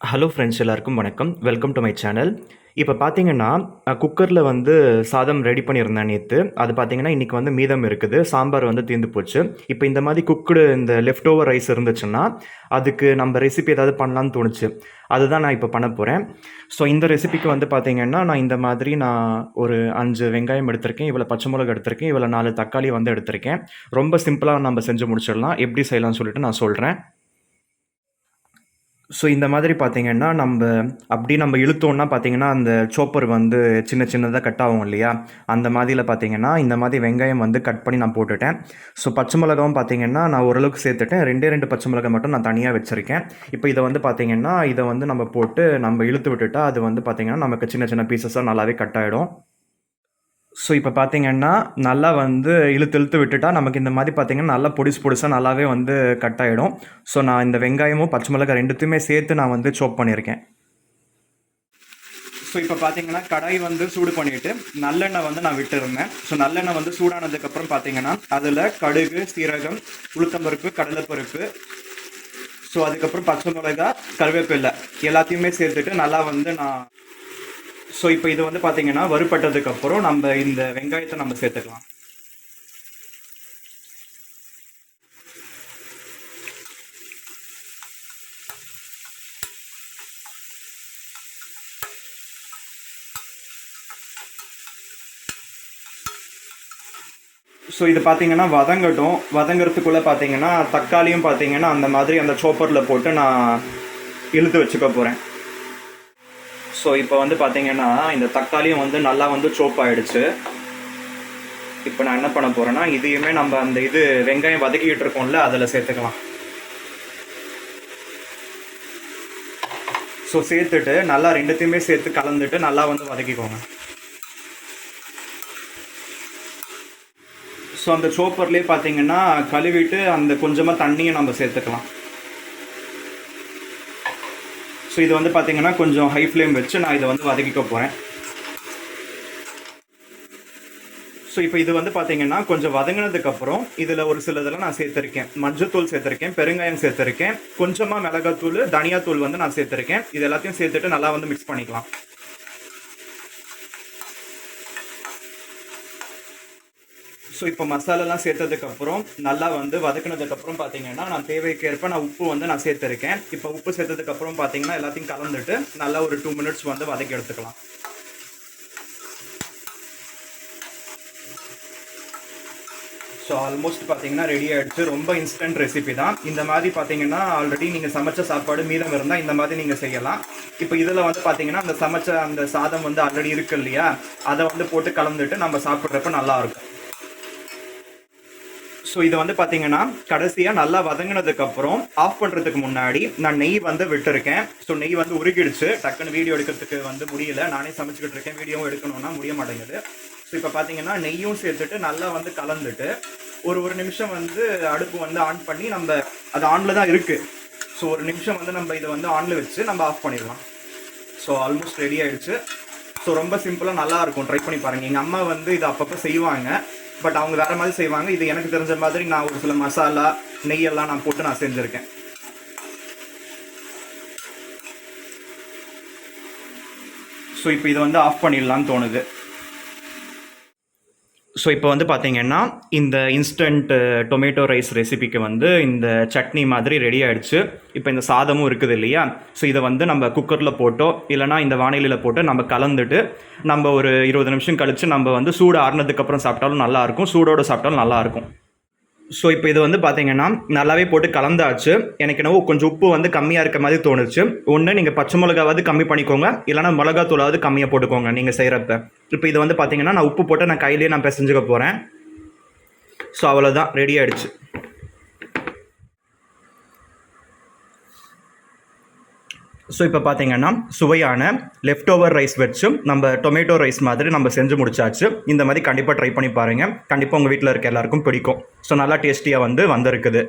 Hello friends எல்லாருக்கும் வணக்கம். Welcome to my channel இப்போ பார்த்தீங்கன்னா குக்கரில் வந்து சாதம் ரெடி பண்ணியிருந்தேன் நேற்று அது பார்த்தீங்கன்னா இன்றைக்கி வந்து மீதம் இருக்குது. சாம்பார் வந்து தீர்ந்து போச்சு. இப்போ இந்த மாதிரி குக்குடு இந்த லெஃப்ட் ஓவர் ரைஸ் இருந்துச்சுன்னா அதுக்கு நம்ம ரெசிபி ஏதாவது பண்ணலான்னு தோணுச்சு. அதுதான் நான் இப்போ பண்ண போகிறேன் ஸோ இந்த ரெசிபிக்கு வந்து பார்த்தீங்கன்னா நான் இந்த மாதிரி நான் ஒரு அஞ்சு வெங்காயம் எடுத்திருக்கேன் இவ்வளோ பச்சை மிளகு எடுத்திருக்கேன் இவ்வளோ நாலு தக்காளி வந்து எடுத்திருக்கேன். ரொம்ப சிம்பிளாக நம்ம செஞ்சு முடிச்சிடலாம். எப்படி செய்யலாம்னு சொல்லிட்டு நான் சொல்கிறேன் ஸோ இந்த மாதிரி பார்த்தீங்கன்னா நம்ம அப்படி நம்ம இழுத்தோன்னா பார்த்தீங்கன்னா அந்த சோப்பர் வந்து சின்ன சின்னதாக கட் ஆகும் இல்லையா? அந்த மாதிரியில் பார்த்தீங்கன்னா இந்த மாதிரி வெங்காயம் வந்து கட் பண்ணி நான் போட்டுட்டேன். ஸோ பச்சை மிளகாவும் பார்த்தீங்கன்னா நான் ஓரளவுக்கு சேர்த்துட்டேன். ரெண்டே ரெண்டு பச்சை மிளகாய் மட்டும் நான் தனியாக வச்சுருக்கேன். இப்போ இதை வந்து பார்த்தீங்கன்னா இதை வந்து நம்ம போட்டு நம்ம இழுத்து விட்டுட்டா அது வந்து பார்த்தீங்கன்னா நமக்கு சின்ன சின்ன பீசஸாக நல்லாவே கட் ஆகிடும் ஸோ இப்போ பார்த்தீங்கன்னா நல்லா வந்து இழுத்து இழுத்து விட்டுட்டா நமக்கு இந்த மாதிரி பார்த்தீங்கன்னா நல்லா பொடிசு பொடிசாக நல்லாவே வந்து கட் ஆகிடும் ஸோ நான் இந்த வெங்காயமும் பச்சை மிளகாய் ரெண்டுத்தையுமே சேர்த்து நான் வந்து சோப் பண்ணியிருக்கேன் ஸோ இப்போ பார்த்தீங்கன்னா கடாய் வந்து சூடு பண்ணிவிட்டு நல்லெண்ணெய் வந்து நான் விட்டுருந்தேன். ஸோ நல்லெண்ணெய் வந்து சூடானதுக்கப்புறம் பார்த்தீங்கன்னா அதில் கடுகு சீரகம் உளுத்தம்பருப்பு கடலைப்பருப்பு ஸோ அதுக்கப்புறம் பச்சை மிளகா கருவேப்பில்லை எல்லாத்தையுமே சேர்த்துட்டு நல்லா வந்து நான் ஸோ இப்போ இது வந்து பார்த்தீங்கன்னா வறுபட்டதுக்கப்புறம் நம்ம இந்த வெங்காயத்தை நம்ம சேர்த்துக்கலாம். ஸோ இது பார்த்தீங்கன்னா வதங்கட்டும். வதங்கிறதுக்குள்ளே பார்த்தீங்கன்னா தக்காளியும் பார்த்தீங்கன்னா அந்த மாதிரி அந்த சோப்பரில் போட்டு நான் இழுத்து வச்சுக்க போகிறேன் ஸோ இப்போ வந்து பார்த்தீங்கன்னா இந்த தக்காளியும் வந்து நல்லா வந்து சோப் ஆகிடுச்சு இப்போ நான் என்ன பண்ண போகிறேன்னா இதையுமே நம்ம அந்த இது வெங்காயம் வதக்கிட்டு இருக்கோம்ல அதில் சேர்த்துக்கலாம். ஸோ சேர்த்துட்டு நல்லா ரெண்டுத்தையுமே சேர்த்து கலந்துட்டு நல்லா வந்து வதக்கிக்கோங்க. ஸோ அந்த சோப்பர்லேயே பார்த்தீங்கன்னா கழுவிட்டு அந்த கொஞ்சமாக தண்ணியை நம்ம சேர்த்துக்கலாம். ஸோ இது வந்து பார்த்தீங்கன்னா கொஞ்சம் ஹை ஃப்ளேம் வச்சு நான் இதை வந்து வதக்கிக்க போகிறேன் ஸோ இப்போ இது வந்து பார்த்தீங்கன்னா கொஞ்சம் வதங்கினதுக்கப்புறம் இதில் ஒரு சிலதெல்லாம் நான் சேர்த்துருக்கேன். மஞ்சத்தூள் சேர்த்துருக்கேன் பெருங்காயம் சேர்த்துருக்கேன் கொஞ்சமாக மிளகாத்தூள் தனியாத்தூள் வந்து நான் சேர்த்துருக்கேன். இது எல்லாத்தையும் சேர்த்துட்டு நல்லா வந்து மிக்ஸ் பண்ணிக்கலாம். ஸோ இப்போ மசாலாலாம் சேர்த்ததுக்கப்புறம் நல்லா வந்து வதக்குனதுக்கப்புறம் பார்த்தீங்கன்னா நான் தேவைக்கேற்ப நான் உப்பு வந்து நான் சேர்த்துருக்கேன். இப்போ உப்பு சேர்த்ததுக்கப்புறம் பார்த்தீங்கன்னா எல்லாத்தையும் கலந்துட்டு நல்லா ஒரு டூ மினிட்ஸ் வந்து வதக்கி எடுத்துக்கலாம். ஸோ ஆல்மோஸ்ட் பார்த்தீங்கன்னா ரெடி ஆகிடுச்சு ரொம்ப இன்ஸ்டன்ட் ரெசிபி தான். இந்த மாதிரி பார்த்தீங்கன்னா ஆல்ரெடி நீங்கள் சமைச்ச சாப்பாடு மீதம் இருந்தால் இந்த மாதிரி நீங்கள் செய்யலாம். இப்போ இதில் வந்து பார்த்தீங்கன்னா அந்த சமைச்ச அந்த சாதம் வந்து ஆல்ரெடி இருக்கு இல்லையா? அதை வந்து போட்டு கலந்துட்டு நம்ம சாப்பிட்றப்ப நல்லாயிருக்கும் ஸோ இதை வந்து பார்த்தீங்கன்னா கடைசியாக நல்லா வதங்கினதுக்கப்புறம் ஆஃப் பண்ணுறதுக்கு முன்னாடி நான் நெய் வந்து விட்டுருக்கேன். ஸோ நெய் வந்து உருகிடுச்சு. டக்குன்னு வீடியோ எடுக்கிறதுக்கு வந்து முடியல. நானே சமைச்சிக்கிட்டு இருக்கேன். வீடியோவும் எடுக்கணும்னா முடிய மாட்டேங்குது. ஸோ இப்போ பார்த்தீங்கன்னா நெய்யும் சேர்த்துட்டு நல்லா வந்து கலந்துட்டு ஒரு ஒரு நிமிஷம் வந்து அடுப்பு வந்து ஆன் பண்ணி நம்ம அது ஆனில் தான் இருக்குது ஸோ ஒரு நிமிஷம் வந்து நம்ம இதை வந்து ஆனில் வச்சு நம்ம ஆஃப் பண்ணிடலாம். ஸோ ஆல்மோஸ்ட் ரெடி ஆகிடுச்சு ஸோ ரொம்ப சிம்பிளாக நல்லா இருக்கும். ட்ரை பண்ணி பாருங்கள் எங்கள் அம்மா வந்து இதை அப்பப்போ செய்வாங்க. பட் அவங்க வேறு மாதிரி செய்வாங்க. இது எனக்கு தெரிஞ்ச மாதிரி நான் ஒரு சில மசாலா நெய்யெல்லாம் நான் போட்டு நான் செஞ்சுருக்கேன். ஸோ இப்போ இதை வந்து ஆஃப் பண்ணிடலான்னு தோணுது. ஸோ இப்போ வந்து பார்த்தீங்கன்னா இந்த இன்ஸ்டன்ட் டொமேட்டோ ரைஸ் ரெசிபிக்கு வந்து இந்த சட்னி மாதிரி ரெடி ஆகிடுச்சு இப்போ இந்த சாதமும் இருக்குது இல்லையா? ஸோ இதை வந்து நம்ம குக்கரில் போட்டோ இல்லைனா இந்த வானிலையில் போட்டு நம்ம கலந்துட்டு நம்ம ஒரு இருபது நிமிஷம் கழித்து நம்ம வந்து சூடு ஆறுனதுக்கப்புறம் சாப்பிட்டாலும் நல்லாயிருக்கும் சூடோடு சாப்பிட்டாலும் நல்லாயிருக்கும் ஸோ இப்போ இது வந்து பார்த்தீங்கன்னா நல்லாவே போட்டு கலந்தாச்சு. எனக்கு என்னவோ கொஞ்சம் உப்பு வந்து கம்மியாக இருக்க மாதிரி தோணுச்சு. ஒன்று நீங்கள் பச்சை மிளகாவது கம்மி பண்ணிக்கோங்க. இல்லைனா மிளகாத்தூளாவது கம்மியாக போட்டுக்கோங்க நீங்கள் செய்கிறப்ப இப்போ இது வந்து பார்த்தீங்கன்னா நான் உப்பு போட்டு நான் கையிலேயே நான் பிசைஞ்சுக்க போகிறேன் ஸோ அவ்வளோதான் ரெடி ஆகிடுச்சு ஸோ இப்போ பார்த்தீங்கன்னா சுவையான லெஃப்ட் ஓவர் ரைஸ் வச்சும் நம்ம டொமேட்டோ ரைஸ் மாதிரி நம்ம செஞ்சு முடிச்சாச்சு. இந்த மாதிரி கண்டிப்பாக ட்ரை பண்ணி பாருங்கள் கண்டிப்பாக உங்கள் வீட்டில் இருக்க எல்லாருக்கும் பிடிக்கும். ஸோ நல்லா டேஸ்டியாக வந்து வந்திருக்குது.